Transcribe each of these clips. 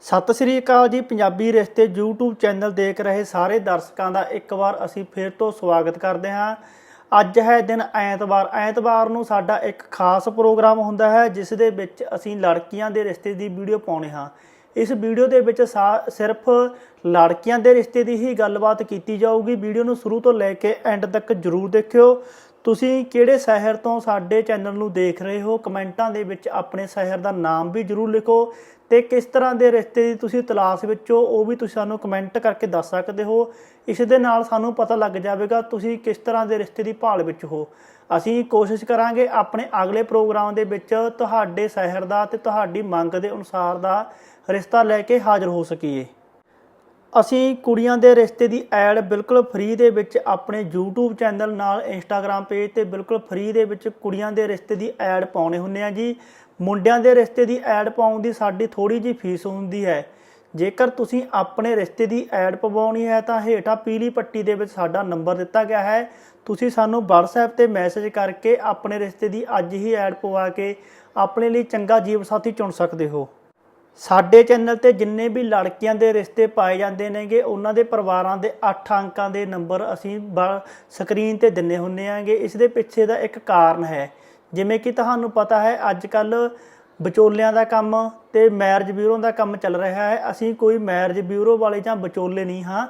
ਸਤਿ ਸ੍ਰੀ ਅਕਾਲ ਜੀ, ਪੰਜਾਬੀ ਰਿਸ਼ਤੇ YouTube channel ਦੇਖ ਰਹੇ ਸਾਰੇ ਦਰਸ਼ਕਾਂ ਦਾ ਇੱਕ ਵਾਰ ਅਸੀਂ ਫਿਰ ਤੋਂ ਸਵਾਗਤ ਕਰਦੇ ਹਾਂ। ਅੱਜ ਹੈ ਦਿਨ ਐਤਵਾਰ। ਐਤਵਾਰ ਨੂੰ ਸਾਡਾ ਇੱਕ ਖਾਸ ਪ੍ਰੋਗਰਾਮ ਹੁੰਦਾ ਹੈ, ਜਿਸ ਦੇ ਵਿੱਚ ਅਸੀਂ ਲੜਕੀਆਂ ਦੇ ਰਿਸ਼ਤੇ ਦੀ ਵੀਡੀਓ ਪਾਉਣੇ ਹਾਂ। ਇਸ ਵੀਡੀਓ ਦੇ ਵਿੱਚ ਸਾ- ਸਿਰਫ ਲੜਕੀਆਂ ਦੇ ਰਿਸ਼ਤੇ ਦੀ ਹੀ ਗੱਲਬਾਤ ਕੀਤੀ ਜਾਊਗੀ। ਵੀਡੀਓ ਨੂੰ ਸ਼ੁਰੂ ਤੋਂ ਲੈ ਕੇ ਐਂਡ ਤੱਕ ਜਰੂਰ ਦੇਖਿਓ। ਤੁਸੀਂ ਕਿਹੜੇ ਸ਼ਹਿਰ ਤੋਂ ਸਾਡੇ ਚੈਨਲ ਨੂੰ ਦੇਖ ਰਹੇ ਹੋ? ਕਮੈਂਟਾਂ ਦੇ ਵਿੱਚ ਆਪਣੇ ਸ਼ਹਿਰ ਦਾ ਨਾਮ ਵੀ ਜਰੂਰ ਲਿਖੋ। ਤੇ ਕਿਸ ਤਰ੍ਹਾਂ ਦੇ ਰਿਸ਼ਤੇ ਦੀ ਤੁਸੀਂ ਤਲਾਸ਼ ਵਿੱਚ ਹੋ, ਉਹ ਵੀ ਤੁਸੀਂ ਸਾਨੂੰ ਕਮੈਂਟ ਕਰਕੇ ਦੱਸ ਸਕਦੇ ਹੋ। ਇਸ ਦੇ ਨਾਲ ਸਾਨੂੰ ਪਤਾ ਲੱਗ ਜਾਵੇਗਾ ਤੁਸੀਂ ਕਿਸ ਤਰ੍ਹਾਂ ਦੇ ਰਿਸ਼ਤੇ ਦੀ ਭਾਲ ਵਿੱਚ ਹੋ। ਅਸੀਂ ਕੋਸ਼ਿਸ਼ ਕਰਾਂਗੇ ਆਪਣੇ ਅਗਲੇ ਪ੍ਰੋਗਰਾਮ ਦੇ ਵਿੱਚ ਤੁਹਾਡੇ ਸ਼ਹਿਰ ਦਾ ਤੇ ਤੁਹਾਡੀ ਮੰਗ ਦੇ ਅਨੁਸਾਰ ਦਾ ਰਿਸ਼ਤਾ ਲੈ ਕੇ ਹਾਜ਼ਰ ਹੋ ਸਕੀਏ। ਅਸੀਂ ਕੁੜੀਆਂ ਦੇ ਰਿਸ਼ਤੇ ਦੀ ਐਡ ਬਿਲਕੁਲ ਫ੍ਰੀ ਦੇ ਵਿੱਚ ਆਪਣੇ YouTube ਚੈਨਲ ਨਾਲ Instagram ਪੇਜ ਤੇ ਬਿਲਕੁਲ ਫ੍ਰੀ ਦੇ ਵਿੱਚ ਕੁੜੀਆਂ ਦੇ ਰਿਸ਼ਤੇ ਦੀ ਐਡ ਪਾਉਣੇ ਹੁੰਦੇ ਆ ਜੀ। ਮੁੰਡਿਆਂ ਦੇ ਰਿਸ਼ਤੇ ਦੀ ਐਡ ਪਾਉਣ ਦੀ ਸਾਡੀ ਥੋੜੀ ਜੀ ਫੀਸ ਹੁੰਦੀ ਹੈ। ਜੇਕਰ ਤੁਸੀਂ ਆਪਣੇ ਰਿਸ਼ਤੇ ਦੀ ਐਡ ਪਵਾਉਣੀ ਹੈ ਤਾਂ ਹੇਠਾਂ ਪੀਲੀ ਪੱਟੀ ਦੇ ਵਿੱਚ ਸਾਡਾ ਨੰਬਰ ਦਿੱਤਾ ਗਿਆ ਹੈ। ਤੁਸੀਂ ਸਾਨੂੰ WhatsApp ਤੇ ਮੈਸੇਜ ਕਰਕੇ ਆਪਣੇ ਰਿਸ਼ਤੇ ਦੀ ਅੱਜ ਹੀ ਐਡ ਪਵਾ ਕੇ ਆਪਣੇ ਲਈ ਚੰਗਾ ਜੀਵ ਸਾਥੀ ਚੁਣ ਸਕਦੇ ਹੋ। ਸਾਡੇ ਚੈਨਲ ਤੇ ਜਿੰਨੇ ਵੀ ਲੜਕੀਆਂ ਦੇ ਰਿਸ਼ਤੇ ਪਾਏ ਜਾਂਦੇ ਨੇਗੇ, ਉਹਨਾਂ ਦੇ ਪਰਿਵਾਰਾਂ ਦੇ 8 ਅੰਕਾਂ ਦੇ ਨੰਬਰ ਅਸੀਂ ਸਕਰੀਨ ਤੇ ਦਿੰਨੇ ਹੁੰਨੇ ਆਂਗੇ। ਇਸ ਦੇ ਪਿੱਛੇ ਦਾ ਇੱਕ ਕਾਰਨ ਹੈ। ਜਿਵੇਂ ਕਿ ਤੁਹਾਨੂੰ ਪਤਾ ਹੈ ਅੱਜ ਕੱਲ ਵਿਚੋਲਿਆਂ ਦਾ ਕੰਮ ਤੇ ਮੈਰਿਜ ਬਿਊਰੋ ਦਾ ਕੰਮ ਚੱਲ ਰਿਹਾ ਹੈ। ਅਸੀਂ ਕੋਈ ਮੈਰਿਜ ਬਿਊਰੋ ਵਾਲੇ ਜਾਂ ਵਿਚੋਲੇ ਨਹੀਂ ਹਾਂ।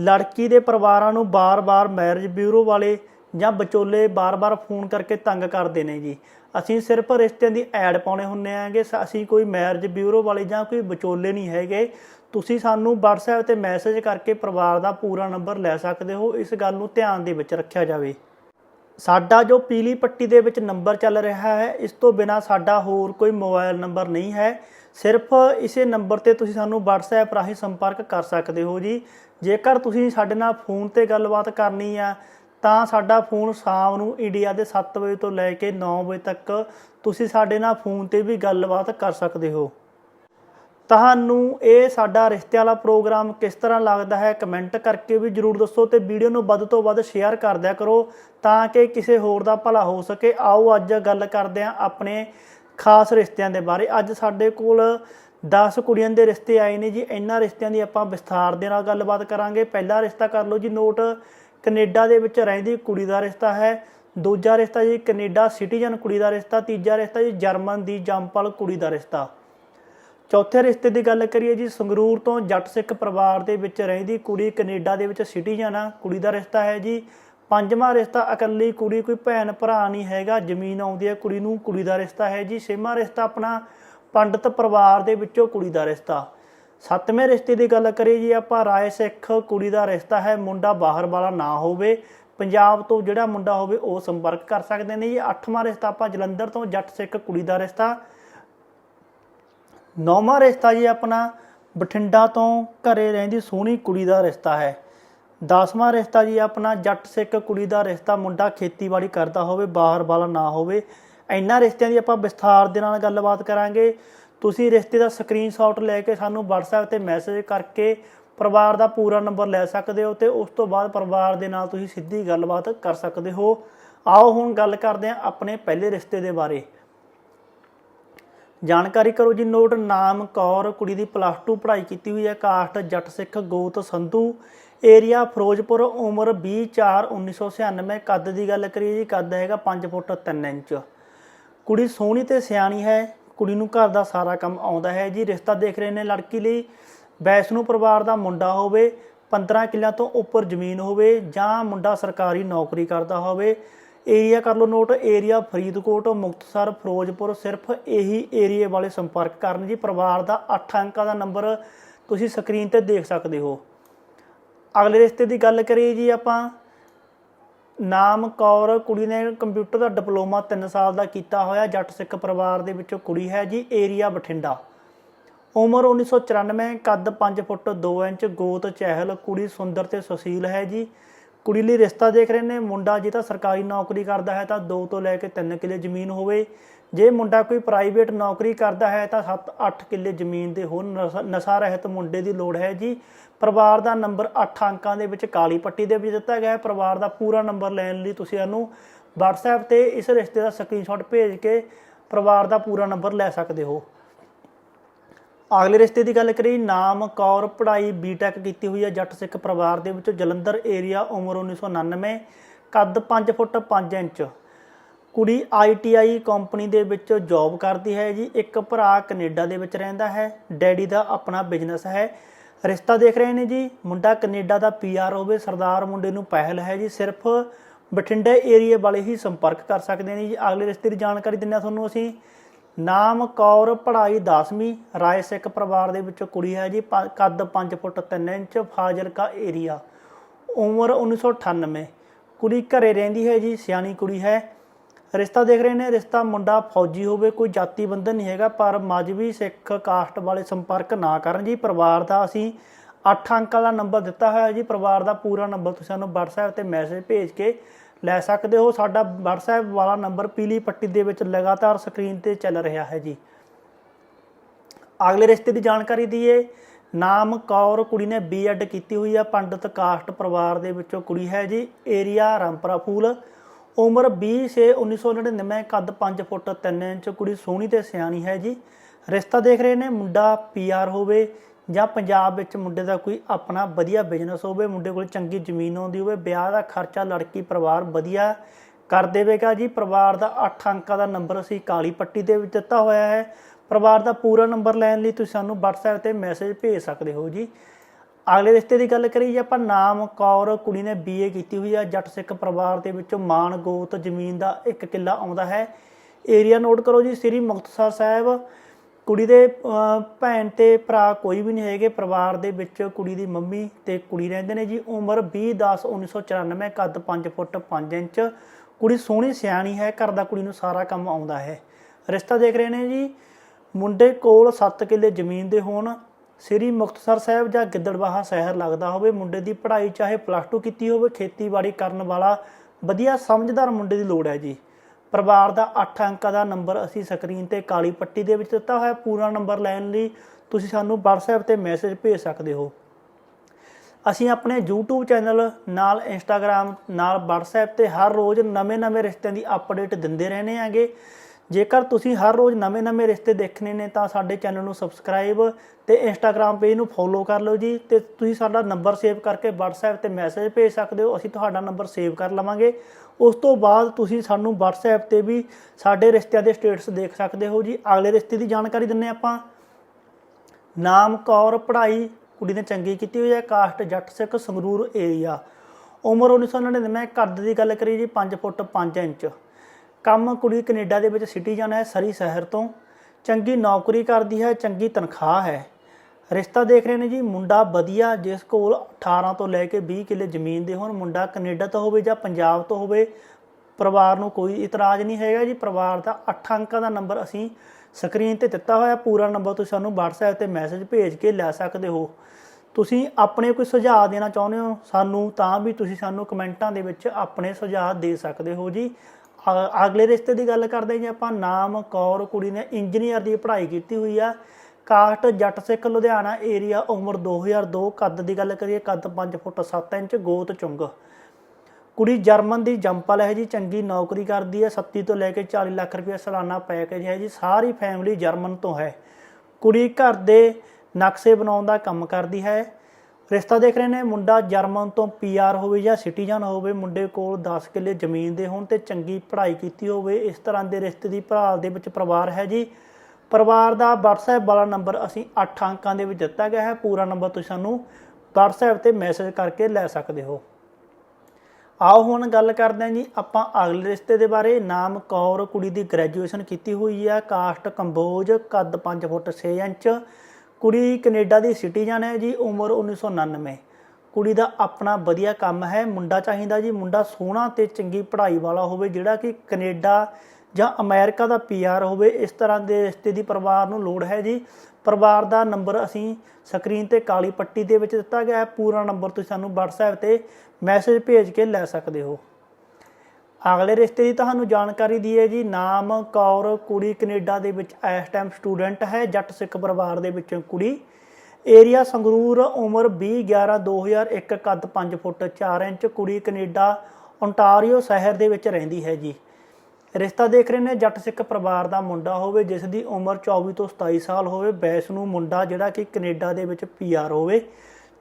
ਲੜਕੀ ਦੇ ਪਰਿਵਾਰਾਂ ਨੂੰ ਬਾਰ-ਬਾਰ ਮੈਰਿਜ ਬਿਊਰੋ ਵਾਲੇ ਜਾਂ ਵਿਚੋਲੇ ਬਾਰ-ਬਾਰ ਫੋਨ ਕਰਕੇ ਤੰਗ ਕਰਦੇ ਨੇ ਜੀ। ਅਸੀਂ ਸਿਰਫ ਰਿਸ਼ਤਿਆਂ ਦੀ ਐਡ ਪਾਉਣੇ ਹੁੰਨੇ ਆਂਗੇ ਸ- ਅਸੀਂ ਕੋਈ ਮੈਰਿਜ ਬਿਊਰੋ ਵਾਲੇ ਜਾਂ ਕੋਈ ਵਿਚੋਲੇ ਨਹੀਂ ਹੈਗੇ। ਤੁਸੀਂ ਸਾਨੂੰ WhatsApp ਤੇ ਮੈਸੇਜ ਕਰਕੇ ਪਰਿਵਾਰ ਦਾ ਪੂਰਾ ਨੰਬਰ ਲੈ ਸਕਦੇ ਹੋ। ਇਸ ਗੱਲ ਨੂੰ ਧਿਆਨ ਦੇ ਵਿੱਚ ਰੱਖਿਆ ਜਾਵੇ। ਸਾਡਾ ਜੋ ਪੀਲੀ ਪੱਟੀ ਦੇ ਵਿੱਚ ਨੰਬਰ ਚੱਲ ਰਿਹਾ ਹੈ, ਇਸ ਤੋਂ ਬਿਨਾ ਸਾਡਾ ਹੋਰ ਕੋਈ ਮੋਬਾਈਲ ਨੰਬਰ ਨਹੀਂ ਹੈ। ਸਿਰਫ ਇਸੇ ਨੰਬਰ ਤੇ ਤੁਸੀਂ ਸਾਨੂੰ WhatsApp ਰਾਹੀਂ ਸੰਪਰਕ ਕਰ ਸਕਦੇ ਹੋ ਜੀ। ਜੇਕਰ ਤੁਸੀਂ ਸਾਡੇ ਨਾਲ ਫੋਨ ਤੇ ਗੱਲਬਾਤ ਕਰਨੀ ਆ, ਤਾਂ ਸਾਡਾ ਫੋਨ ਸ਼ਾਮ ਨੂੰ ਇੰਡੀਆ ਦੇ 7 ਵਜੇ ਤੋਂ ਲੈ ਕੇ 9 ਵਜੇ ਤੱਕ ਤੁਸੀਂ ਸਾਡੇ ਨਾਲ ਫੋਨ ਤੇ ਵੀ ਗੱਲਬਾਤ ਕਰ ਸਕਦੇ ਹੋ। ਤੁਹਾਨੂੰ ਇਹ ਸਾਡਾ ਰਿਸ਼ਤਿਆਂ ਵਾਲਾ ਪ੍ਰੋਗਰਾਮ ਕਿਸ ਤਰ੍ਹਾਂ ਲੱਗਦਾ ਹੈ? ਕਮੈਂਟ ਕਰਕੇ ਵੀ ਜਰੂਰ ਦੱਸੋ ਤੇ ਵੀਡੀਓ ਨੂੰ ਵੱਧ ਤੋਂ ਵੱਧ ਸ਼ੇਅਰ ਕਰ ਦਿਆ ਕਰੋ ਤਾਂ ਕਿ ਕਿਸੇ ਹੋਰ ਦਾ ਭਲਾ ਹੋ ਸਕੇ। ਆਓ ਅੱਜ ਗੱਲ ਕਰਦੇ ਹਾਂ ਆਪਣੇ ਖਾਸ ਰਿਸ਼ਤਿਆਂ ਦੇ ਬਾਰੇ। ਅੱਜ ਸਾਡੇ ਕੋਲ 10 ਕੁੜੀਆਂ ਦੇ ਰਿਸ਼ਤੇ ਆਏ ਨੇ ਜੀ। ਇਹਨਾਂ ਰਿਸ਼ਤਿਆਂ ਦੀ ਆਪਾਂ ਵਿਸਥਾਰ ਦੇ ਨਾਲ ਗੱਲਬਾਤ ਕਰਾਂਗੇ। ਪਹਿਲਾ ਰਿਸ਼ਤਾ ਕਰ ਲਓ ਜੀ ਨੋਟ। ਕੈਨੇਡਾ ਦੇ ਵਿੱਚ ਰਹਿੰਦੀ ਕੁੜੀ ਦਾ ਰਿਸ਼ਤਾ ਹੈ। ਦੂਜਾ ਰਿਸ਼ਤਾ ਜੀ ਕੈਨੇਡਾ ਸਿਟੀਜ਼ਨ ਕੁੜੀ ਦਾ ਰਿਸ਼ਤਾ। ਤੀਜਾ ਰਿਸ਼ਤਾ ਜੀ ਜਰਮਨ ਦੀ ਜੰਪਲ ਕੁੜੀ ਦਾ ਰਿਸ਼ਤਾ। ਚੌਥੇ ਰਿਸ਼ਤੇ ਦੀ ਗੱਲ ਕਰੀਏ ਜੀ, ਸੰਗਰੂਰ ਤੋਂ ਜੱਟ ਸਿੱਖ ਪਰਿਵਾਰ ਦੇ ਵਿੱਚ ਰਹਿੰਦੀ ਕੁੜੀ ਕੈਨੇਡਾ ਦੇ ਵਿੱਚ ਸਿਟੀਜ਼ਨ ਆ, ਕੁੜੀ ਦਾ ਰਿਸ਼ਤਾ ਹੈ ਜੀ। ਪੰਜਵਾਂ ਰਿਸ਼ਤਾ ਇਕੱਲੀ ਕੁੜੀ, ਕੋਈ ਭੈਣ ਭਰਾ ਨਹੀਂ ਹੈਗਾ, ਜ਼ਮੀਨ ਆਉਂਦੀ ਹੈ ਕੁੜੀ ਨੂੰ, ਕੁੜੀ ਦਾ ਰਿਸ਼ਤਾ ਹੈ ਜੀ। ਛੇਵਾਂ ਰਿਸ਼ਤਾ ਆਪਣਾ ਪੰਡਤ ਪਰਿਵਾਰ ਦੇ ਵਿੱਚੋਂ ਕੁੜੀ ਦਾ ਰਿਸ਼ਤਾ। ਸੱਤਵੇਂ ਰਿਸ਼ਤੇ ਦੀ ਗੱਲ ਕਰੀਏ ਜੀ, ਆਪਾਂ ਰਾਏ ਸਿੱਖ ਕੁੜੀ ਦਾ ਰਿਸ਼ਤਾ ਹੈ, ਮੁੰਡਾ ਬਾਹਰ ਵਾਲਾ ਨਾ ਹੋਵੇ, ਪੰਜਾਬ ਤੋਂ ਜਿਹੜਾ ਮੁੰਡਾ ਹੋਵੇ ਉਹ ਸੰਪਰਕ ਕਰ ਸਕਦੇ ਨੇ ਜੀ। ਅੱਠਵਾਂ ਰਿਸ਼ਤਾ ਆਪਾਂ ਜਲੰਧਰ ਤੋਂ ਜੱਟ ਸਿੱਖ ਕੁੜੀ ਦਾ ਰਿਸ਼ਤਾ। ਨੌਵਾਂ ਰਿਸ਼ਤਾ ਜੀ ਆਪਣਾ ਬਠਿੰਡਾ ਤੋਂ ਘਰੇ ਰਹਿੰਦੀ ਸੋਹਣੀ ਕੁੜੀ ਦਾ ਰਿਸ਼ਤਾ ਹੈ। ਦਸਵਾਂ ਰਿਸ਼ਤਾ ਜੀ ਆਪਣਾ ਜੱਟ ਸਿੱਖ ਕੁੜੀ ਦਾ ਰਿਸ਼ਤਾ, ਮੁੰਡਾ ਖੇਤੀਬਾੜੀ ਕਰਦਾ ਹੋਵੇ, ਬਾਹਰ ਵਾਲਾ ਨਾ ਹੋਵੇ। ਇਹਨਾਂ ਰਿਸ਼ਤਿਆਂ ਦੀ ਆਪਾਂ ਵਿਸਥਾਰ ਦੇ ਨਾਲ ਗੱਲਬਾਤ ਕਰਾਂਗੇ। ਤੁਸੀਂ ਰਿਸ਼ਤੇ ਦਾ ਸਕਰੀਨਸ਼ਾਟ ਲੈ ਕੇ ਸਾਨੂੰ WhatsApp ਤੇ ਮੈਸੇਜ ਕਰਕੇ ਪਰਿਵਾਰ ਦਾ ਪੂਰਾ ਨੰਬਰ ਲੈ ਸਕਦੇ ਹੋ ਤੇ ਉਸ ਤੋਂ ਬਾਅਦ ਪਰਿਵਾਰ ਦੇ ਨਾਲ ਤੁਸੀਂ ਸਿੱਧੀ ਗੱਲਬਾਤ ਕਰ ਸਕਦੇ ਹੋ। ਆਓ ਹੁਣ ਗੱਲ ਕਰਦੇ ਹਾਂ ਆਪਣੇ ਪਹਿਲੇ ਰਿਸ਼ਤੇ ਦੇ ਬਾਰੇ। ਜਾਣਕਾਰੀ ਕਰੋ ਜੀ, ਨੋਟ ਨਾਮ, ਕੌਰ, ਕੁੜੀ ਦੀ ਪਲੱਸ 2 ਪੜ੍ਹਾਈ ਕੀਤੀ ਹੋਈ ਹੈ, ਕਾਸਟ, ਜੱਟ ਸਿੱਖ, ਗੋਤ, ਸੰਧੂ। ਏਰੀਆ ਫਿਰੋਜ਼ਪੁਰ, ਉਮਰ 20/4/1996 ਕੱਦ ਦੀ ਗੱਲ ਕਰੀਏ ਜੀ, ਕੱਦ ਹੈਗਾ 5 ਫੁੱਟ 3 ਇੰਚ। ਕੁੜੀ ਸੋਹਣੀ ਤੇ ਸਿਆਣੀ ਹੈ, ਕੁੜੀ ਨੂੰ ਘਰ ਦਾ ਸਾਰਾ ਕੰਮ ਆਉਂਦਾ ਹੈ ਜੀ। ਰਿਸ਼ਤਾ ਦੇਖ ਰਹੇ ਨੇ ਲੜਕੀ ਲਈ। ਵੈਸ਼ਨੂ ਪਰਿਵਾਰ ਦਾ ਮੁੰਡਾ ਹੋਵੇ 15 ਕਿੱਲਿਆਂ ਤੋਂ ਉੱਪਰ ਜ਼ਮੀਨ ਹੋਵੇ ਜਾਂ ਮੁੰਡਾ ਸਰਕਾਰੀ ਨੌਕਰੀ ਕਰਦਾ ਹੋਵੇ ਏਰੀਆ ਕਰ ਲਓ ਨੋਟ ਏਰੀਆ ਫਰੀਦਕੋਟ, ਮੁਕਤਸਰ, ਫਿਰੋਜ਼ਪੁਰ, ਸਿਰਫ ਇਹੀ ਏਰੀਏ ਵਾਲੇ ਸੰਪਰਕ ਕਰਨ ਜੀ। ਪਰਿਵਾਰ ਦਾ 8 ਅੰਕਾਂ ਦਾ ਨੰਬਰ ਤੁਸੀਂ ਸਕਰੀਨ ਤੇ ਦੇਖ ਸਕਦੇ ਹੋ। ਅਗਲੇ ਰਿਸ਼ਤੇ ਦੀ ਗੱਲ ਕਰੀਏ ਜੀ ਆਪਾਂ। ਨਾਮ, ਕੌਰ, ਕੁੜੀ ਨੇ ਕੰਪਿਊਟਰ ਦਾ ਡਿਪਲੋਮਾ 3 ਸਾਲ ਦਾ ਕੀਤਾ ਹੋਇਆ। ਜੱਟ ਸਿੱਖ ਪਰਿਵਾਰ ਦੇ ਵਿੱਚੋਂ ਕੁੜੀ ਹੈ ਜੀ ਏਰੀਆ ਬਠਿੰਡਾ। ਉਮਰ 1994 ਕੱਦ 5 ਫੁੱਟ 2 ਇੰਚ, ਗੋਤ ਚਹਿਲ, ਕੁੜੀ ਸੁੰਦਰ ਤੇ ਸੁਸ਼ੀਲ ਹੈ ਜੀ। ਕੁੜੀ ਲਈ ਰਿਸ਼ਤਾ ਦੇਖ ਰਹੇ ਨੇ। ਮੁੰਡਾ ਜੇ ਤਾਂ ਸਰਕਾਰੀ ਨੌਕਰੀ ਕਰਦਾ ਹੈ ਤਾਂ 2 ਤੋਂ ਲੈ ਕੇ 3 ਕਿੱਲੇ ਜ਼ਮੀਨ ਹੋਵੇ। ਜੇ ਮੁੰਡਾ ਕੋਈ ਪ੍ਰਾਈਵੇਟ ਨੌਕਰੀ ਕਰਦਾ ਹੈ ਤਾਂ 7-8 ਕਿੱਲੇ ਜ਼ਮੀਨ ਦੇ ਹੋਣ ਨਸ਼ਾ- ਨਸ਼ਾ ਰਹਿਤ ਮੁੰਡੇ ਦੀ ਲੋੜ ਹੈ ਜੀ। ਪਰਿਵਾਰ ਦਾ ਨੰਬਰ 8 ਅੰਕਾਂ ਦੇ ਵਿੱਚ ਕਾਲੀ ਪੱਟੀ ਦੇ ਵਿੱਚ ਦਿੱਤਾ ਗਿਆ ਹੈ। ਪਰਿਵਾਰ ਦਾ ਪੂਰਾ ਨੰਬਰ ਲੈਣ ਲਈ ਤੁਸੀਂ ਇਹਨੂੰ WhatsApp ਤੇ ਇਸ ਰਿਸ਼ਤੇ ਦਾ ਸਕਰੀਨਸ਼ਾਟ ਭੇਜ ਕੇ ਪਰਿਵਾਰ ਦਾ ਪੂਰਾ ਨੰਬਰ ਲੈ ਸਕਦੇ ਹੋ। ਅਗਲੇ ਰਿਸ਼ਤੇ ਦੀ ਗੱਲ ਕਰੀ ਨਾਮ, ਕੌਰ, ਪੜ੍ਹਾਈ ਬੀਟੈਕ ਕੀਤੀ ਹੋਈ ਹੈ ਜੱਟ ਸਿੱਖ ਪਰਿਵਾਰ ਦੇ ਵਿੱਚੋਂ, ਜਲੰਧਰ ਏਰੀਆ ਉਮਰ 1999 ਕੱਦ 5 ਫੁੱਟ 5 ਇੰਚ। ਕੁੜੀ ਆਈਟੀਆਈ ਕੰਪਨੀ ਦੇ ਵਿੱਚ ਜੌਬ ਕਰਦੀ ਹੈ ਜੀ, ਇੱਕ ਭਰਾ ਕੈਨੇਡਾ ਦੇ ਵਿੱਚ ਰਹਿੰਦਾ ਹੈ, ਡੈਡੀ ਦਾ ਆਪਣਾ ਬਿਜ਼ਨਸ ਹੈ। ਰਿਸ਼ਤਾ ਦੇਖ ਰਹੇ ਨੇ ਜੀ, ਮੁੰਡਾ ਕੈਨੇਡਾ ਦਾ ਪੀਆਰ ਹੋਵੇ, ਸਰਦਾਰ ਮੁੰਡੇ ਨੂੰ ਪਹਿਲ ਹੈ ਜੀ, ਸਿਰਫ ਬਠਿੰਡੇ ਏਰੀਏ ਵਾਲੇ ਹੀ ਸੰਪਰਕ ਕਰ ਸਕਦੇ ਨੇ ਜੀ। ਅਗਲੇ ਰਿਸ਼ਤੇ ਦੀ ਜਾਣਕਾਰੀ ਦਿੰਦੇ ਹਾਂ ਤੁਹਾਨੂੰ ਅਸੀਂ। ਨਾਮ ਕੌਰ, ਪੜ੍ਹਾਈ 10ਵੀਂ ਰਾਏ ਸਿੱਖ ਪਰਿਵਾਰ ਦੇ ਵਿੱਚੋਂ ਕੁੜੀ ਹੈ ਜੀ ਕੱਦ 5 ਫੁੱਟ 3 ਇੰਚ, ਫਾਜ਼ਿਲਕਾ ਏਰੀਆ, ਉਮਰ 1998 ਕੁੜੀ ਘਰੇ ਰਹਿੰਦੀ ਹੈ ਜੀ, ਸਿਆਣੀ ਕੁੜੀ ਹੈ। ਰਿਸ਼ਤਾ ਦੇਖ ਰਹੇ ਨੇ, ਰਿਸ਼ਤਾ ਮੁੰਡਾ ਫੌਜੀ ਹੋਵੇ, ਕੋਈ ਜਾਤੀ ਬੰਧਨ ਨਹੀਂ ਹੈਗਾ, ਪਰ ਮਜਬੀ ਸਿੱਖ ਕਾਸਟ ਵਾਲੇ ਸੰਪਰਕ ਨਾ ਕਰਨ ਜੀ। ਪਰਿਵਾਰ ਦਾ ਅਸੀਂ 8 ਅੰਕਾਂ ਦਾ ਨੰਬਰ ਦਿੱਤਾ ਹੋਇਆ ਜੀ, ਪਰਿਵਾਰ ਦਾ ਪੂਰਾ ਨੰਬਰ ਤੁਸੀਂ ਸਾਨੂੰ WhatsApp ਤੇ ਮੈਸੇਜ ਭੇਜ ਕੇ ਲੈ ਸਕਦੇ ਹੋ। ਸਾਡਾ WhatsApp ਵਾਲਾ ਨੰਬਰ ਪੀਲੀ ਪੱਟੀ ਦੇ ਵਿੱਚ ਲਗਾਤਾਰ ਸਕਰੀਨ ਤੇ ਚੱਲ ਰਿਹਾ ਹੈ ਜੀ। ਅਗਲੇ ਰਿਸ਼ਤੇ ਦੀ ਜਾਣਕਾਰੀ ਦਈਏ। ਨਾਮ ਕੌਰ ਕੁੜੀ ਨੇ ਬੀਐਡ ਕੀਤੀ ਹੋਈ ਆ। ਪੰਡਤ ਕਾਸਟ ਪਰਿਵਾਰ ਦੇ ਵਿੱਚੋਂ ਕੁੜੀ ਹੈ ਜੀ। ਏਰੀਆ ਰਾਮਪਰਾ ਫੂਲ। ਉਮਰ 20 ਸੇ 1999 ਕੱਦ 5 ਫੁੱਟ 3 ਇੰਚ, ਕੁੜੀ ਸੋਹਣੀ ਤੇ ਸਿਆਣੀ ਹੈ ਜੀ। ਰਿਸ਼ਤਾ ਦੇਖ ਰਹੇ ਨੇ। ਮੁੰਡਾ ਪੀਆਰ ਹੋਵੇ। ਜਾਂ ਪੰਜਾਬ ਵਿੱਚ ਮੁੰਡੇ ਦਾ ਕੋਈ ਆਪਣਾ ਵਧੀਆ ਬਿਜ਼ਨਸ ਹੋਵੇ, ਮੁੰਡੇ ਕੋਲ ਚੰਗੀ ਜ਼ਮੀਨ ਆਉਂਦੀ ਹੋਵੇ, ਵਿਆਹ ਦਾ ਖਰਚਾ, ਲੜਕੀ, ਪਰਿਵਾਰ ਵਧੀਆ ਕਰ ਦੇਵੇਗਾ ਜੀ। ਪਰਿਵਾਰ ਦਾ 8 ਅੰਕਾਂ ਦਾ ਨੰਬਰ ਅਸੀਂ ਕਾਲੀ ਪੱਟੀ ਦੇ ਵਿੱਚ ਦਿੱਤਾ ਹੋਇਆ ਹੈ। ਪਰਿਵਾਰ ਦਾ ਪੂਰਾ ਨੰਬਰ ਲੈਣ ਲਈ ਤੁਸੀਂ ਸਾਨੂੰ WhatsApp ਤੇ ਮੈਸੇਜ ਭੇਜ ਸਕਦੇ ਹੋ ਜੀ। ਅਗਲੇ ਰਿਸ਼ਤੇ ਦੀ ਗੱਲ ਕਰੀਏ, ਆਪਾਂ ਨਾਮ, ਕੌਰ, ਕੁੜੀ ਨੇ ਬੀਏ ਕੀਤੀ ਹੋਈ ਆ। ਜੱਟ ਸਿੱਖ ਪਰਿਵਾਰ ਦੇ ਵਿੱਚੋਂ ਮਾਨ ਗੋਤ, ਜ਼ਮੀਨ ਦਾ ਇੱਕ ਕਿੱਲਾ ਆਉਂਦਾ ਹੈ। ਏਰੀਆ ਨੋਟ ਕਰੋ ਜੀ, ਸ੍ਰੀ ਮੁਕਤਸਰ ਸਾਹਿਬ। ਕੁੜੀ ਦੇ ਭੈਣ ਤੇ ਭਰਾ ਕੋਈ ਵੀ ਨਹੀਂ ਹੈਗੇ, ਪਰਿਵਾਰ ਦੇ ਵਿੱਚ ਕੁੜੀ ਦੀ ਮੰਮੀ ਤੇ ਕੁੜੀ ਰਹਿੰਦੇ ਨੇ ਜੀ। ਉਮਰ 20 10 1994 ਕੱਦ 5 ਫੁੱਟ 5 ਇੰਚ। ਕੁੜੀ ਸੋਹਣੀ, ਸਿਆਣੀ ਹੈ, ਘਰ ਦਾ ਕੁੜੀ ਨੂੰ ਸਾਰਾ ਕੰਮ ਆਉਂਦਾ ਹੈ। ਰਿਸ਼ਤਾ ਦੇਖ ਰਹੇ ਨੇ ਜੀ। ਮੁੰਡੇ ਕੋਲ 7 ਕਿੱਲੇ ਜ਼ਮੀਨ ਦੇ ਹੋਣ। ਸ੍ਰੀ ਮੁਕਤਸਰ ਸਾਹਿਬ ਜਾਂ ਗਿੱਦੜਬਾਹਾ ਸ਼ਹਿਰ ਲੱਗਦਾ ਹੋਵੇ, ਮੁੰਡੇ ਦੀ ਪੜ੍ਹਾਈ ਚਾਹੇ ਪਲੱਸ 2 ਕੀਤੀ ਹੋਵੇ, ਖੇਤੀਬਾੜੀ ਕਰਨ ਵਾਲਾ ਵਧੀਆ ਸਮਝਦਾਰ ਮੁੰਡੇ ਦੀ ਲੋੜ ਹੈ ਜੀ। ਪਰਿਵਾਰ ਦਾ 8 ਅੰਕਾਂ ਦਾ ਨੰਬਰ ਅਸੀਂ ਸਕਰੀਨ ਤੇ ਕਾਲੀ ਪੱਟੀ ਦੇ ਵਿੱਚ ਦਿੱਤਾ ਹੋਇਆ, ਪੂਰਾ ਨੰਬਰ ਲੈਣ ਲਈ ਤੁਸੀਂ ਸਾਨੂੰ WhatsApp ਤੇ ਮੈਸੇਜ ਭੇਜ ਸਕਦੇ ਹੋ। ਅਸੀਂ ਆਪਣੇ YouTube ਚੈਨਲ ਨਾਲ Instagram ਨਾਲ WhatsApp ਤੇ ਹਰ ਰੋਜ਼ ਨਵੇਂ-ਨਵੇਂ ਰਿਸ਼ਤਿਆਂ ਦੀ ਅਪਡੇਟ ਦਿੰਦੇ ਰਹਿੰਦੇ ਆਂਗੇ ਜੇਕਰ ਤੁਸੀਂ ਹਰ ਰੋਜ਼ ਨਵੇਂ-ਨਵੇਂ ਰਿਸ਼ਤੇ ਦੇਖਣੇ ਨੇ ਤਾਂ ਸਾਡੇ ਚੈਨਲ ਨੂੰ ਸਬਸਕ੍ਰਾਈਬ ਤੇ Instagram ਪੇਜ ਨੂੰ ਫੋਲੋ ਕਰ ਲਓ ਜੀ ਤੇ ਤੁਸੀਂ ਸਾਡਾ ਨੰਬਰ ਸੇਵ ਕਰਕੇ WhatsApp ਤੇ ਮੈਸੇਜ ਭੇਜ ਸਕਦੇ ਹੋ, ਅਸੀਂ ਤੁਹਾਡਾ ਨੰਬਰ ਸੇਵ ਕਰ ਲਵਾਂਗੇ। ਉਸ ਤੋਂ ਬਾਅਦ ਤੁਸੀਂ ਸਾਨੂੰ WhatsApp ਤੇ ਵੀ ਸਾਡੇ ਰਿਸ਼ਤਿਆਂ ਦੇ ਸਟੇਟਸ ਦੇਖ ਸਕਦੇ ਹੋ ਜੀ। ਅਗਲੇ ਰਿਸ਼ਤੇ ਦੀ ਜਾਣਕਾਰੀ ਦਿੰਨੇ ਆਪਾਂ। ਨਾਮ, ਕੌਰ, ਪੜ੍ਹਾਈ, ਕੁੜੀ ਨੇ ਚੰਗੀ ਕੀਤੀ ਹੋਈ ਹੈ, ਕਾਸਟ, ਜੱਟ, ਸਿੱਖ, ਸੰਗਰੂਰ ਏਰੀਆ ਉਮਰ 1999 ਕੱਦ ਦੀ ਗੱਲ ਕਰੀਏ ਜੀ 5 ਫੁੱਟ 5 ਇੰਚ। ਕੰਮ, ਕੁੜੀ ਕੈਨੇਡਾ ਦੇ ਵਿੱਚ ਸਿਟੀਜ਼ਨ ਹੈ, ਸਰੀ ਸ਼ਹਿਰ ਤੋਂ। ਚੰਗੀ ਨੌਕਰੀ ਕਰਦੀ ਹੈ, ਚੰਗੀ ਤਨਖਾਹ ਹੈ। ਰਿਸ਼ਤਾ ਦੇਖ ਰਹੇ ਨੇ ਜੀ, ਮੁੰਡਾ ਵਧੀਆ, ਜਿਸ ਕੋਲ 18 ਤੋਂ ਲੈ ਕੇ 20 ਕਿੱਲੇ ਜ਼ਮੀਨ ਦੇ ਹੋਣ, ਮੁੰਡਾ ਕੈਨੇਡਾ ਤੋਂ ਹੋਵੇ ਜਾਂ ਪੰਜਾਬ ਤੋਂ ਹੋਵੇ, ਪਰਿਵਾਰ ਨੂੰ ਕੋਈ ਇਤਰਾਜ਼ ਨਹੀਂ ਹੈਗਾ ਜੀ। ਪਰਿਵਾਰ ਦਾ 8 ਅੰਕਾਂ ਦਾ ਨੰਬਰ ਅਸੀਂ ਸਕਰੀਨ ਤੇ ਦਿੱਤਾ ਹੋਇਆ, ਪੂਰਾ ਨੰਬਰ ਤੁਸੀਂ ਸਾਨੂੰ WhatsApp ਤੇ ਮੈਸੇਜ ਭੇਜ ਕੇ ਲੈ ਸਕਦੇ ਹੋ। ਤੁਸੀਂ ਆਪਣੇ ਕੋਈ ਸੁਝਾਅ ਦੇਣਾ ਚਾਹੁੰਦੇ ਹੋ, ਸਾਨੂੰ ਤਾਂ ਵੀ ਤੁਸੀਂ ਸਾਨੂੰ ਕਮੈਂਟਾਂ ਦੇ ਵਿੱਚ ਆਪਣੇ ਸੁਝਾਅ ਦੇ ਸਕਦੇ ਹੋ ਜੀ। ਅ- ਅਗਲੇ ਰਿਸ਼ਤੇ ਦੀ ਗੱਲ ਕਰਦੇ ਜੀ ਆਪਾਂ, ਨਾਮ, ਕੌਰ, ਕੁੜੀ ਨੇ ਇੰਜੀਨੀਅਰ ਦੀ ਪੜ੍ਹਾਈ ਕੀਤੀ ਹੋਈ ਆ। ਕਾਸਟ ਜੱਟ ਸਿੱਖ ਲੁਧਿਆਣਾ ਏਰੀਆ ਉਮਰ 2002 ਕੱਦ ਦੀ ਗੱਲ ਕਰੀਏ, ਕੱਦ 5 ਫੁੱਟ 7 ਇੰਚ, ਗੋਤ ਚੁੰਗ। ਕੁੜੀ ਜਰਮਨ ਦੀ ਜੰਪਲ ਹੈ ਜੀ, ਚੰਗੀ ਨੌਕਰੀ ਕਰਦੀ ਹੈ 37 ਤੋਂ ਲੈ ਕੇ 40 ਲੱਖ ਰੁਪਏ ਸਾਲਾਨਾ ਪੈਕੇਜ ਹੈ ਜੀ, ਸਾਰੀ ਫੈਮਿਲੀ ਜਰਮਨ ਤੋਂ ਹੈ। ਕੁੜੀ ਘਰ ਦੇ ਨਕਸ਼ੇ ਬਣਾਉਣ ਦਾ ਕੰਮ ਕਰਦੀ ਹੈ। ਰਿਸ਼ਤਾ ਦੇਖ ਰਹੇ ਨੇ, ਮੁੰਡਾ ਜਰਮਨ ਤੋਂ ਪੀਆਰ ਹੋਵੇ ਜਾਂ ਸਿਟੀਜ਼ਨ ਹੋਵੇ, ਮੁੰਡੇ ਕੋਲ 10 ਕਿੱਲੇ ਜ਼ਮੀਨ ਦੇ ਹੋਣ ਤੇ ਚੰਗੀ ਪੜ੍ਹਾਈ ਕੀਤੀ ਹੋਵੇ, ਇਸ ਤਰ੍ਹਾਂ ਦੇ ਰਿਸ਼ਤੇ ਦੀ ਭਾਲ ਦੇ ਵਿੱਚ ਪਰਿਵਾਰ ਹੈ ਜੀ। ਪਰਿਵਾਰ ਦਾ WhatsApp ਵਾਲਾ ਨੰਬਰ ਅਸੀਂ 8 ਅੰਕਾਂ ਦੇ ਵਿੱਚ ਦਿੱਤਾ ਗਿਆ ਹੈ। ਪੂਰਾ ਨੰਬਰ ਤੁਸੀਂ ਸਾਨੂੰ WhatsApp ਤੇ ਮੈਸੇਜ ਕਰਕੇ ਲੈ ਸਕਦੇ ਹੋ। ਆਓ ਹੁਣ ਗੱਲ ਕਰਦੇ ਹਾਂ ਜੀ ਆਪਾਂ ਅਗਲੇ ਰਿਸ਼ਤੇ ਦੇ ਬਾਰੇ। ਨਾਮ ਕੌਰ ਕੁੜੀ ਦੀ ਗ੍ਰੈਜੂਏਸ਼ਨ ਕੀਤੀ ਹੋਈ ਹੈ ਕਾਸਟ ਕੰਬੋਜ, ਕੱਦ 5 ਫੁੱਟ 6 ਇੰਚ। ਕੁੜੀ ਕੈਨੇਡਾ ਦੀ ਸਿਟੀਜ਼ਨ ਹੈ ਜੀ, ਉਮਰ 1999 ਕੁੜੀ ਦਾ ਆਪਣਾ ਵਧੀਆ ਕੰਮ ਹੈ। ਮੁੰਡਾ ਚਾਹੀਦਾ ਜੀ, ਮੁੰਡਾ ਸੋਹਣਾ ਤੇ ਚੰਗੀ ਪੜ੍ਹਾਈ ਵਾਲਾ ਹੋਵੇ, ਜਿਹੜਾ ਕਿ ਕੈਨੇਡਾ ਜਾਂ ਅਮਰੀਕਾ ਦਾ ਪੀਆਰ ਹੋਵੇ, ਇਸ ਤਰ੍ਹਾਂ ਦੇ ਰਿਸ਼ਤੇ ਦੀ ਪਰਿਵਾਰ ਨੂੰ ਲੋੜ ਹੈ ਜੀ। ਪਰਿਵਾਰ ਦਾ ਨੰਬਰ ਅਸੀਂ ਸਕਰੀਨ ਤੇ ਕਾਲੀ ਪੱਟੀ ਦੇ ਵਿੱਚ ਦਿੱਤਾ ਗਿਆ ਹੈ। ਪੂਰਾ ਨੰਬਰ ਤੁਸੀਂ ਸਾਨੂੰ WhatsApp ਤੇ ਮੈਸੇਜ ਭੇਜ ਕੇ ਲੈ ਸਕਦੇ ਹੋ। ਅਗਲੇ ਰਿਸ਼ਤੇ ਦੀ ਤੁਹਾਨੂੰ ਜਾਣਕਾਰੀ ਦੀ ਹੈ ਜੀ। ਨਾਮ, ਕੌਰ, ਕੁੜੀ ਕੈਨੇਡਾ ਦੇ ਵਿੱਚ ਇਸ ਟਾਈਮ ਸਟੂਡੈਂਟ ਹੈ। ਜੱਟ ਸਿੱਖ ਪਰਿਵਾਰ ਦੇ ਵਿੱਚੋਂ ਕੁੜੀ। ਏਰੀਆ ਸੰਗਰੂਰ, ਉਮਰ 20 11 2001 ਕੱਦ 5 ਫੁੱਟ 4 ਇੰਚ, ਕੁੜੀ ਕੈਨੇਡਾ ਓਨਟਾਰੀਓ ਸ਼ਹਿਰ ਦੇ ਵਿੱਚ ਰਹਿੰਦੀ ਹੈ ਜੀ। ਰਿਸ਼ਤਾ ਦੇਖ ਰਹੇ ਨੇ, ਜੱਟ ਸਿੱਖ ਪਰਿਵਾਰ ਦਾ ਮੁੰਡਾ ਹੋਵੇ, ਜਿਸ ਦੀ ਉਮਰ 24 ਤੋਂ 27 ਸਾਲ ਹੋਵੇ, ਬੈਸ ਨੂੰ ਮੁੰਡਾ ਜਿਹੜਾ ਕਿ ਕੈਨੇਡਾ ਦੇ ਵਿੱਚ ਪੀਆਰ ਹੋਵੇ।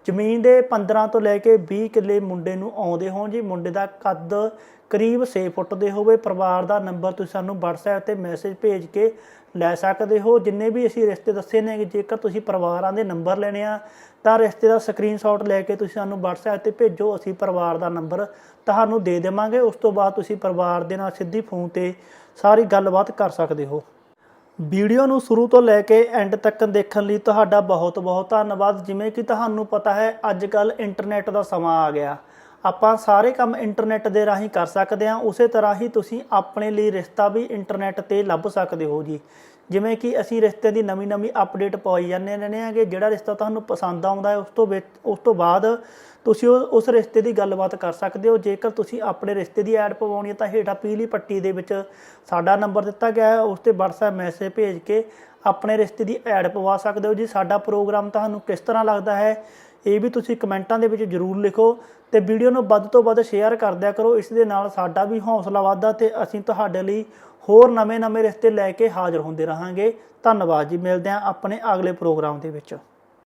ਜ਼ਮੀਨ ਦੇ 15 ਤੋਂ ਲੈ ਕੇ 20 ਕਿੱਲੇ ਮੁੰਡੇ ਨੂੰ ਆਉਂਦੇ ਹੋਣ ਜੀ। ਮੁੰਡੇ ਦਾ ਕੱਦ ਕਰੀਬ 6 ਫੁੱਟ ਦੇ ਹੋਵੇ। ਪਰਿਵਾਰ ਦਾ ਨੰਬਰ ਤੁਸੀਂ ਸਾਨੂੰ WhatsApp ਤੇ ਮੈਸੇਜ ਭੇਜ ਕੇ ਲੈ ਸਕਦੇ ਹੋ। ਜਿੰਨੇ ਵੀ ਅਸੀਂ ਰਿਸ਼ਤੇ ਦੱਸੇ ਨੇ ਜੇਕਰ ਤੁਸੀਂ ਪਰਿਵਾਰਾਂ ਦੇ ਨੰਬਰ ਲੈਣੇ ਆ, ਤਾਂ ਰਿਸ਼ਤੇ ਦਾ ਸਕਰੀਨਸ਼ਾਟ ਲੈ ਕੇ ਤੁਸੀਂ ਸਾਨੂੰ WhatsApp ਤੇ ਭੇਜੋ। ਅਸੀਂ ਪਰਿਵਾਰ ਦਾ ਨੰਬਰ ਤੁਹਾਨੂੰ ਦੇ ਦੇਵਾਂਗੇ। ਉਸ ਤੋਂ ਬਾਅਦ ਤੁਸੀਂ ਪਰਿਵਾਰ ਦੇ ਨਾਲ ਸਿੱਧੀ ਫੋਨ ਤੇ ਸਾਰੀ ਗੱਲਬਾਤ ਕਰ ਸਕਦੇ ਹੋ। ਵੀਡੀਓ ਨੂੰ ਸ਼ੁਰੂ ਤੋਂ ਲੈ ਕੇ ਐਂਡ ਤੱਕ ਦੇਖਣ ਲਈ ਤੁਹਾਡਾ ਬਹੁਤ ਬਹੁਤ ਧੰਨਵਾਦ। ਜਿਵੇਂ ਕਿ ਤੁਹਾਨੂੰ ਪਤਾ ਹੈ ਅੱਜ ਕੱਲ ਇੰਟਰਨੈਟ ਦਾ ਸਮਾਂ ਆ ਗਿਆ। ਆਪਾਂ ਸਾਰੇ ਕੰਮ ਇੰਟਰਨੈਟ ਦੇ ਰਾਹੀਂ ਕਰ ਸਕਦੇ ਹਾਂ। ਉਸੇ ਤਰ੍ਹਾਂ ਹੀ ਤੁਸੀਂ ਆਪਣੇ ਲਈ ਰਿਸ਼ਤਾ ਵੀ ਇੰਟਰਨੈਟ ਤੇ ਲੱਭ ਸਕਦੇ ਹੋ ਜੀ। ਜਿਵੇਂ ਕਿ ਅਸੀਂ ਰਿਸ਼ਤੇ ਦੀ ਨਵੀਂ ਨਵੀਂ ਅਪਡੇਟ ਪਾਈ ਜਾਂਦੇ ਰਹਿੰਦੇ ਹਾਂ ਕਿ ਜਿਹੜਾ ਰਿਸ਼ਤਾ ਤੁਹਾਨੂੰ ਪਸੰਦ ਆਉਂਦਾ ਹੈ, ਉਸ ਤੋਂ ਵਿੱਚ- ਉਸ ਤੋਂ ਬਾਅਦ ਤੁਸੀਂ ਉਹ- ਉਸ ਰਿਸ਼ਤੇ ਦੀ ਗੱਲਬਾਤ ਕਰ ਸਕਦੇ ਹੋ। ਜੇਕਰ ਤੁਸੀਂ ਆਪਣੇ ਰਿਸ਼ਤੇ ਦੀ ਐਡ ਪਵਾਉਣੀ ਹੈ ਤਾਂ ਹੇਠਾਂ ਪੀਲੀ ਪੱਟੀ ਦੇ ਵਿੱਚ ਸਾਡਾ ਨੰਬਰ ਦਿੱਤਾ ਗਿਆ ਹੈ। ਉਸ ਤੇ WhatsApp ਮੈਸੇਜ ਭੇਜ ਕੇ ਆਪਣੇ ਰਿਸ਼ਤੇ ਦੀ ਐਡ ਪਵਾ ਸਕਦੇ ਹੋ ਜੀ। ਸਾਡਾ ਪ੍ਰੋਗਰਾਮ ਤੁਹਾਨੂੰ ਕਿਸ ਤਰ੍ਹਾਂ ਲੱਗਦਾ ਹੈ? ਇਹ ਵੀ ਤੁਸੀਂ ਕਮੈਂਟਾਂ ਦੇ ਵਿੱਚ ਜਰੂਰ ਲਿਖੋ ਤੇ ਵੀਡੀਓ ਨੂੰ ਵੱਧ ਤੋਂ ਵੱਧ ਸ਼ੇਅਰ ਕਰ ਦਿਆ ਕਰੋ। ਇਸ ਦੇ ਨਾਲ ਸਾਡਾ ਵੀ ਹੌਸਲਾ ਵਧਦਾ ਤੇ ਅਸੀਂ ਤੁਹਾਡੇ ਲਈ ਹੋਰ ਨਵੇਂ-ਨਵੇਂ ਰਿਸ਼ਤੇ ਲੈ ਕੇ ਹਾਜ਼ਰ ਹੁੰਦੇ ਰਹਾਂਗੇ। ਧੰਨਵਾਦ ਜੀ। ਮਿਲਦੇ ਹਾਂ ਆਪਣੇ ਅਗਲੇ ਪ੍ਰੋਗਰਾਮ ਦੇ ਵਿੱਚ।